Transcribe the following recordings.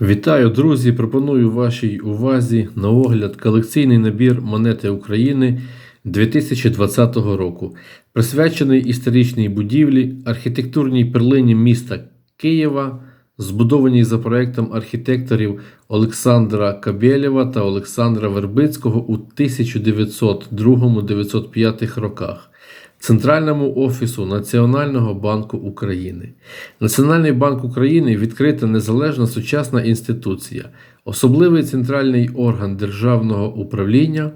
Вітаю, друзі! Пропоную вашій увазі на огляд колекційний набір монети України 2020 року, присвячений історичній будівлі, архітектурній перлині міста Києва, збудованій за проектом архітекторів Олександра Кабєлєва та Олександра Вербицького у 1902-1905 роках. Центральному офісу Національного банку України. Національний банк України відкрита незалежна сучасна інституція, особливий центральний орган державного управління,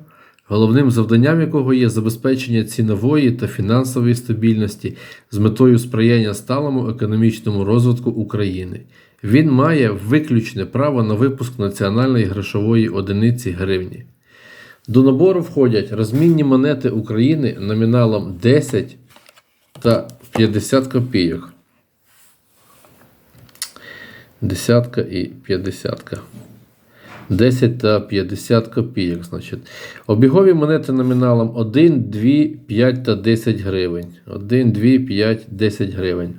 головним завданням якого є забезпечення цінової та фінансової стабільності з метою сприяння сталому економічному розвитку України. Він має виключне право на випуск національної грошової одиниці гривні. До набору входять розмінні монети України номіналом 10 та 50 копійок. Десятка і п'ятдесятка. 10 та 50 копійок. Значить. Обігові монети номіналом 1, 2, 5 та 10 гривень. 1, 2, 5, 10 гривень.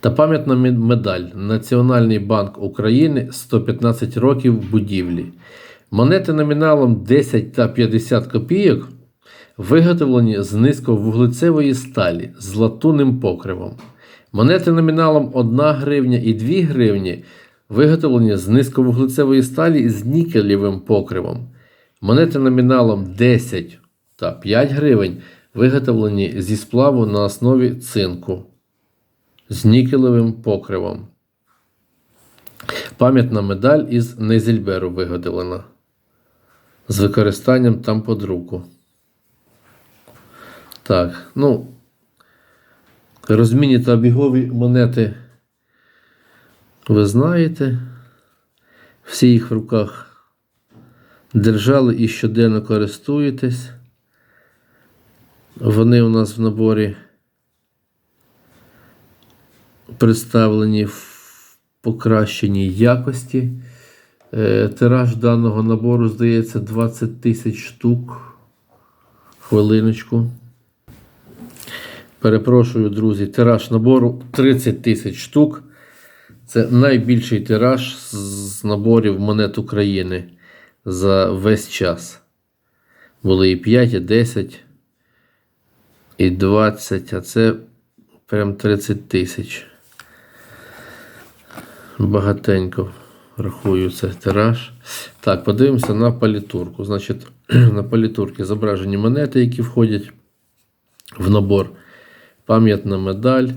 Та пам'ятна медаль Національний банк України 115 років будівлі. Монети номіналом 10 та 50 копійок виготовлені з низьковуглецевої сталі з латунним покривом. Монети номіналом 1 гривня і 2 гривні виготовлені з низьковуглецевої сталі з нікелевим покривом. Монети номіналом 10 та 5 гривень виготовлені зі сплаву на основі цинку з нікелевим покривом. Пам'ятна медаль із Нейзельберу виготовлена з використанням там подруку. Так, ну, розмінні та обігові монети ви знаєте. Всі їх в руках держали і щоденно користуєтесь. Вони у нас в наборі представлені в покращеній якості. Е, Тираж даного набору, здається, 20 тисяч штук. Хвилиночку. Перепрошую, друзі, тираж набору 30 тисяч штук. Це найбільший тираж з наборів монет України за весь час. Були і 5, і 10, і 20, а це прям 30 тисяч. Багатенько рахую це тираж. Так, подивимося на палітурку. Значить, на палітурці зображені монети, які входять в набор. Пам'ятна медаль,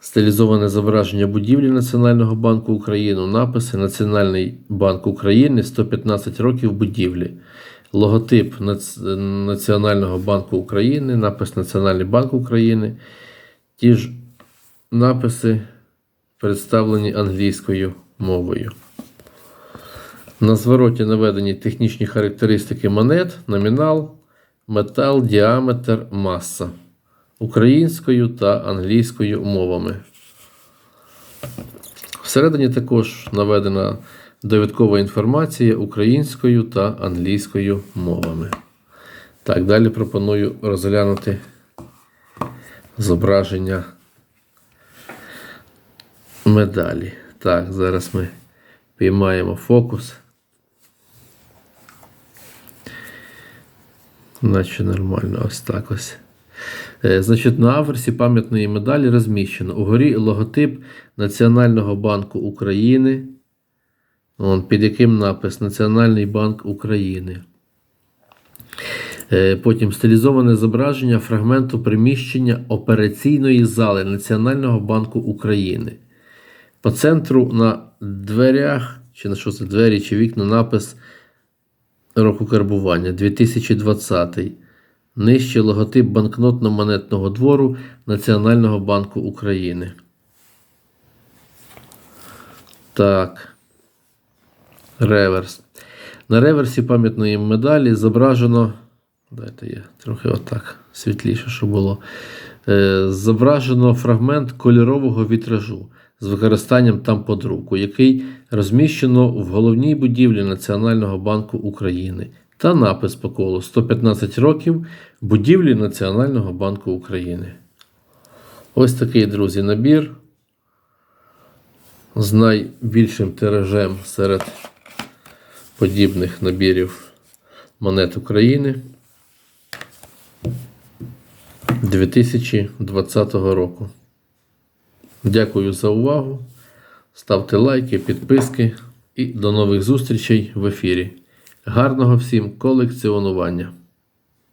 стилізоване зображення будівлі Національного банку України, написи Національний банк України 115 років будівлі. Логотип Національного банку України, напис Національний банк України. Ті ж написи представлені англійською мовою. На звороті наведені технічні характеристики монет, номінал, метал, діаметр, маса українською та англійською мовами. Всередині також наведена довідкова інформація українською та англійською мовами. Так, далі пропоную розглянути зображення медалі. Так, зараз ми піймаємо фокус. Наче нормально, ось так ось. Е, Значить, на аверсі пам'ятної медалі розміщено угорі логотип Національного банку України, Вон, під яким напис Національний банк України. Е, Потім стилізоване зображення фрагменту приміщення операційної зали Національного банку України. По центру на дверях, чи на що це двері, чи вікна, напис року карбування 2020. Нижче логотип банкнотно-монетного двору Національного банку України. Так. Реверс. На реверсі пам'ятної медалі зображено. Дайте я трохи отак світліше, щоб було. Е, зображено фрагмент кольорового вітражу з використанням там подруку, який розміщено в головній будівлі Національного банку України. Та напис по колу 115 років будівлі Національного банку України. Ось такий, друзі, набір. з найбільшим тиражем серед подібних набірів монет України 2020 року. Дякую за увагу. Ставте лайки, підписки і до нових зустрічей в ефірі. Гарного всім колекціонування!